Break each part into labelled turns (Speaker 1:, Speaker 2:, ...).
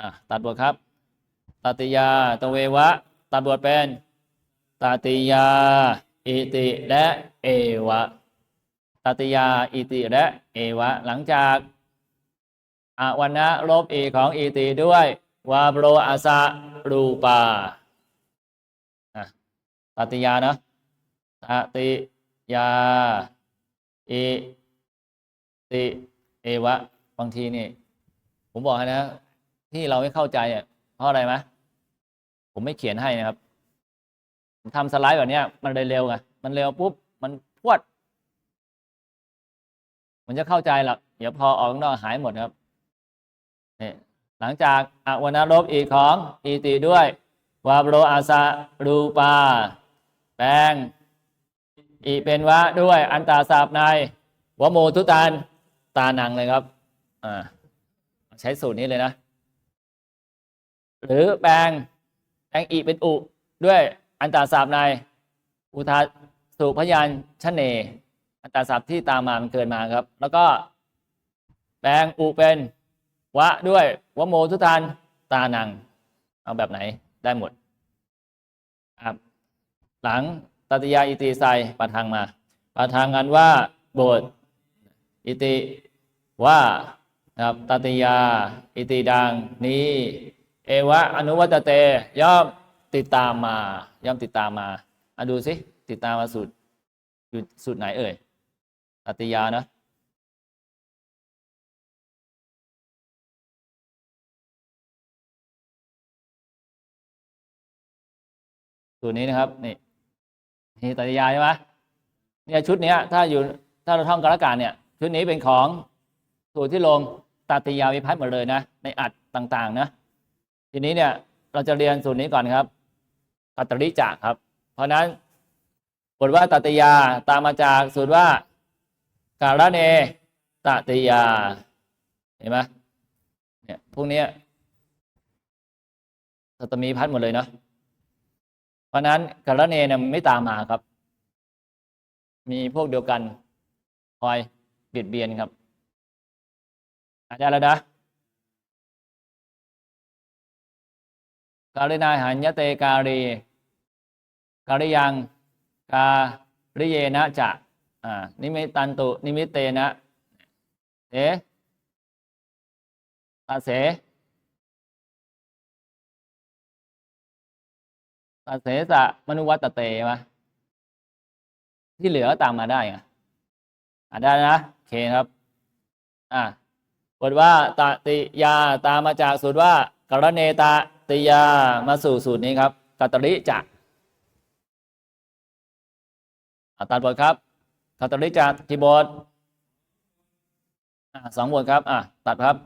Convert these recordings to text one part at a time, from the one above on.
Speaker 1: อะตัดบทครับตติยาตเววะ ตัดบทเป็นตติยา อิติและเอวะตติยา อิติและเอวะ หลังจากอาวันนะลบอีของอิติด้วยวาโรอาสะรูปาอะตติยานะตติยา อิติเอวะ บางทีนี่ ผมบอกให้นะ ที่เราไม่เข้าใจอะเพราะอะไรไหมผมไม่เขียนให้นะครับผมทำสไลด์แบบนี้มันเลยเร็วไงมันเร็วปุ๊บมันพวด มันจะเข้าใจหรอกเดี๋ยวพอออกข้างนอกหายหมดครับนี่หลังจากอวนารบอีกของอีติด้วยวาโรอาสารูปา แปลงอีเป็นวะด้วยอันตาสาบในวโมทุตันตานังเลยครับอ่าใช้สูตรนี้เลยนะ หรือแปลงแปลงอีเป็นอุ ด้วยอันตาสาบใน อุทาสุพยานชเน อันตาสาบที่ตามมามันเกินมาครับ แล้วก็แปลงอุเป็นวะด้วยวโมทุทานตานัง เอาแบบไหนได้หมดครับ หลังตัตยาอิติไซประทางมาประทางกันว่าโบทอิติว่านะครับตัตยา อิติดังนี้ เอวะอนุวัตเตย่อมติดตามมา ย่อมติดตามมาอะดูสิติดตามมาสุดอยู่สุดไหนเอ่ยตัตยานะสูตรนี้นะครับนี่นี่ตัตยาใช่ไหมเนี่ยชุดเนี้ยถ้าอยู่ถ้าเราท่องกรกาเนี่ยชุดนี้เป็นของสูตรที่ลงตัตยาวิพัฒน์หมดเลยนะในอัดต่างๆนะ ทีนี้เนี่ยเราจะเรียนสูตรนี้ก่อนครับตัตริจักครับ เพราะนั้นบทว่าตัตยาตามมาจากสูตรว่าการะเนตัติยาเห็นไหมเนี่ยพวกนี้สัตมีพัฒน์หมดเลยเนาะเพราะนั้นกรณีเนี่ยไม่ตามมาครับ มีพวกเดียวกันคอยเบียดเบียนครับอาจารย์แล้วนะ การินาหันยะเตการีการิยังการิเยนะจะอ่านิมิตันตุนิมิตเตนะเสตาเสตัดเสสะมนุวัตเตมาที่เหลือตามมาได้ไงอ่าได้นะโอเคครับ อ่าบทว่าตติยาตามมาจากสูตรว่ากรเนตา ติยามาสู่สูตรนี้ครับกัตริจะอ่าตัดบทครับกัตริจะกี่บทสองบทครับอ่าตัดครับ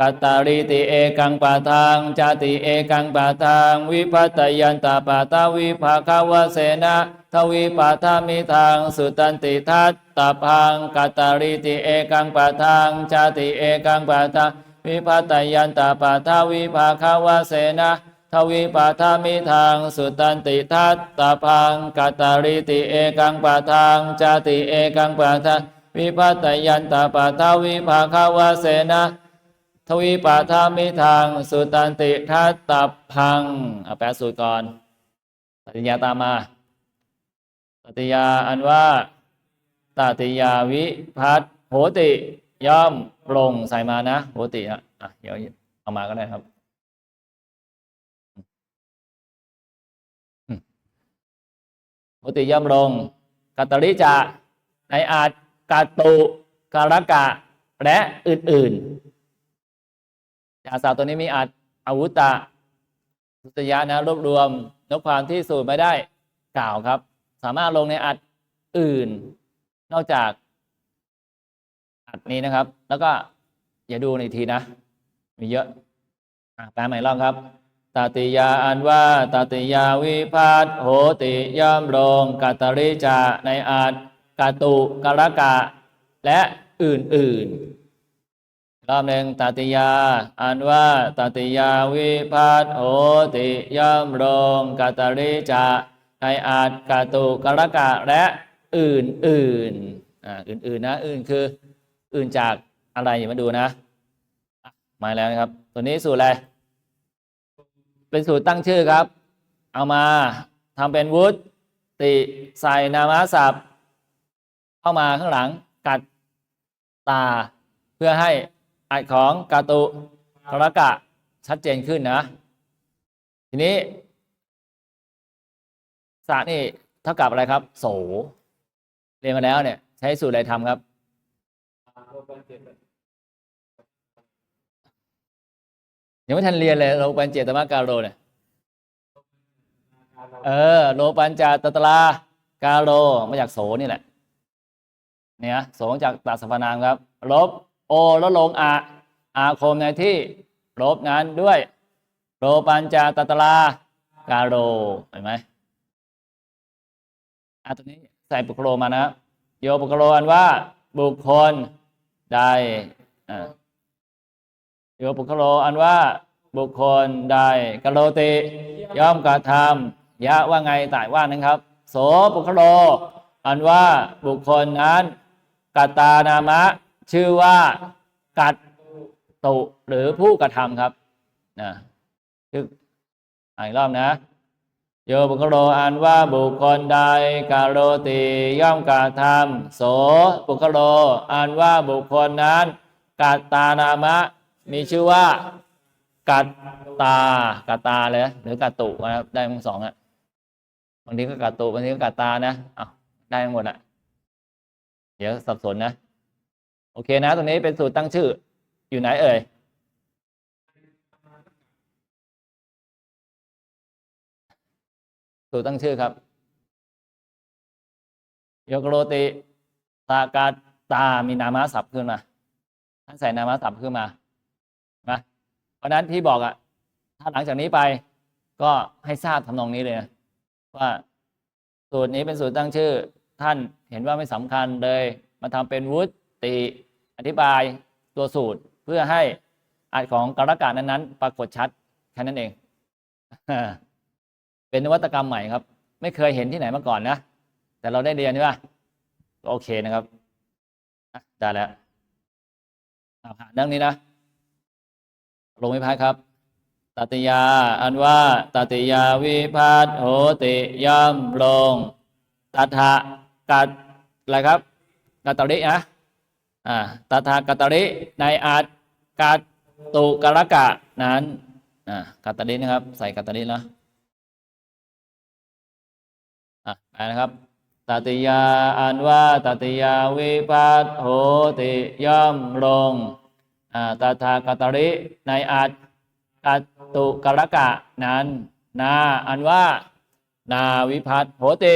Speaker 1: กัตตาริติเอกังปะทังจาติเอกังปะทังวิพัตยันตาปะตาวิภาคาวเสนะทวิปะทามิทางสุตันติทัตตาพังกัตตาริติเอกังปะทังจาติเอกังปะทัง วิพัตยันตาปะทาวิภาคาวาเสนะทวิปะทามิทางสุตันติทัตตาพังกัตตาริติเอกังปะทังจาติเอกังปะทังวิพัตยันตาปะทาวิภาคาวาเสนะทวีปาทามิทางสุตันติทัตตาพังเอาแปลสูตรก่อนปฏิญญาตามมาปฏิญญาอันว่าตติยาวิพัตโหติย่อม ปรงใส่มานะโหติฮะอะเดี๋ยวเอามาก็ได้ครับโหติย่อมลงกัตตริจะในอาจกาตุการกะ และอื่นๆจากสาวตัวนี้มีอาจอาวุตะสุตยะนะรวบรวมนกความที่สูตรไม่ได้กล่าวครับ สามารถลงในอัดอื่น นอกจาก อัดนี้นะครับ แล้วก็อย่าดูในทีนะ มีเยอะแปลใหม่รอบครับตติยาอันว่าตติยาวิพัตโหติย่อมลงกัตริจาในอาจกาตุกรกะ และอื่นๆรอบหนึ่งตติยาอันว่าตติยาวิพัตโหติย่อมลงกัตตริจาในอาจกาตุกรกะและอื่นๆอ่าอื่นๆนะอื่นคือ อื่นจากอะไรอย่ามาดูนะ มาแล้วนะครับ ตัวนี้สูตรอะไร เป็นสูตรตั้งชื่อครับ เอามาทำเป็นวุฒติใส่นามาศัพท์ เข้ามาข้างหลังกัดตา เพื่อให้อัดของกาตุกรกะชัดเจนขึ้นนะ ทีนี้สรนี่เท่ากับอะไรครับ โส เรียนมาแล้วเนี่ย ใช้สูตรอะไรทำครับ ยังไม่ทันเรียนเลยโลปัญเจตมะการโรเนี่ยเออโลปัญจตตรากาโรมาจากโสนี่แหละเนี่ยโสจากตัสพนามครับ ลบโอแล้วลงอาอาคมในที่ลบนั้นด้วยโลปัญจตตรากาโรเห็นไหมอะตรงนี้ใส่ปุกโรมานะโยปุกโรอันว่าบุคคล ใดอ่าโยปุคโลอันว่าบุคคลใดกโลติย่อมกระทำยะว่าไงต่ายว่านั้นครับ โสปุคโล อันว่าบุคคลนั้นกัตตานามะ ชื่อว่ากัตตุหรือผู้กระทำครับนะคืออ่านอีกรอบนะ โยบุคโลอันว่าบุคคลใดกาโรติย่อมกระทำโสบุคโลอันว่าบุคคลนั้นกัตานามะ มีชื่อว่ากัตตากัตาเลยหรือกัตตุนะครับได้ทั้งสองอะบางทีก็กัตตุบางทีก็กัตตานะเอาได้ทั้งหมดอะ เดี๋ยวสับสนนะ โอเคนะ ตรงนี้เป็นสูตรตั้งชื่ออยู่ไหนเอ่ย สูตรตั้งชื่อครับโยกโรติตากาตามีนามะศัพท์ขึ้นมาท่านใส่นามะศัพท์ขึ้นมานะเพราะนั้นที่บอกอะถ้าหลังจากนี้ไปก็ให้ทราบทำนองนี้เลยนะว่าสูตรนี้เป็นสูตรตั้งชื่อ ท่านเห็นว่าไม่สำคัญเลย มาทำเป็นวุฒิอธิบายตัวสูตรเพื่อให้อัดของกรกานั้นๆ ปรากฏชัดแค่นั้นเอง เป็นนวัตกรรมใหม่ครับ ไม่เคยเห็นที่ไหนมาก่อนนะ แต่เราได้เรียนใช่ปะก็โอเคนะครับได้แล้วเอาหาดังนี้นะ ลงวิพัฒน์ครับตติยา อันว่าตติยาวิพัฒโหติย่อมลงตัทะกัดอะไรครับกัตตรินะอ่าตัทะกัตตริในอาจกัตตุกรกะนั้นอ่ากัตตรินะครับ ใส่กัตตรินะ อะไปนะครับตติยาอันว่าตติยาวิพัฒน์โหติย่อมลงอ่าตถาคตริในอาตตุกรกะนั้น นาอันว่า นาวิพัฒน์โหติ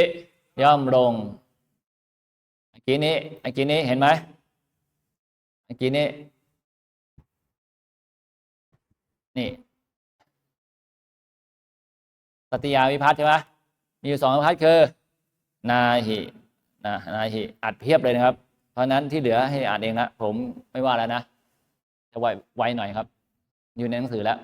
Speaker 1: ย่อมลงเมื่อกี้นี้เมื่อกี้นี้เห็นไหมเมื่อกี้นี้ นี่ปฏิยาวิพัฒน์ใช่ไหม มีอยู่สองวิพัดคือ นาหินะนาหิอัดเพียบเลยนะครับ เพราะนั้นที่เหลือให้อ่านเองนะผมไม่ว่าแล้วนะจะไวไวหน่อยครับ อยู่ในหนังสือแล้ว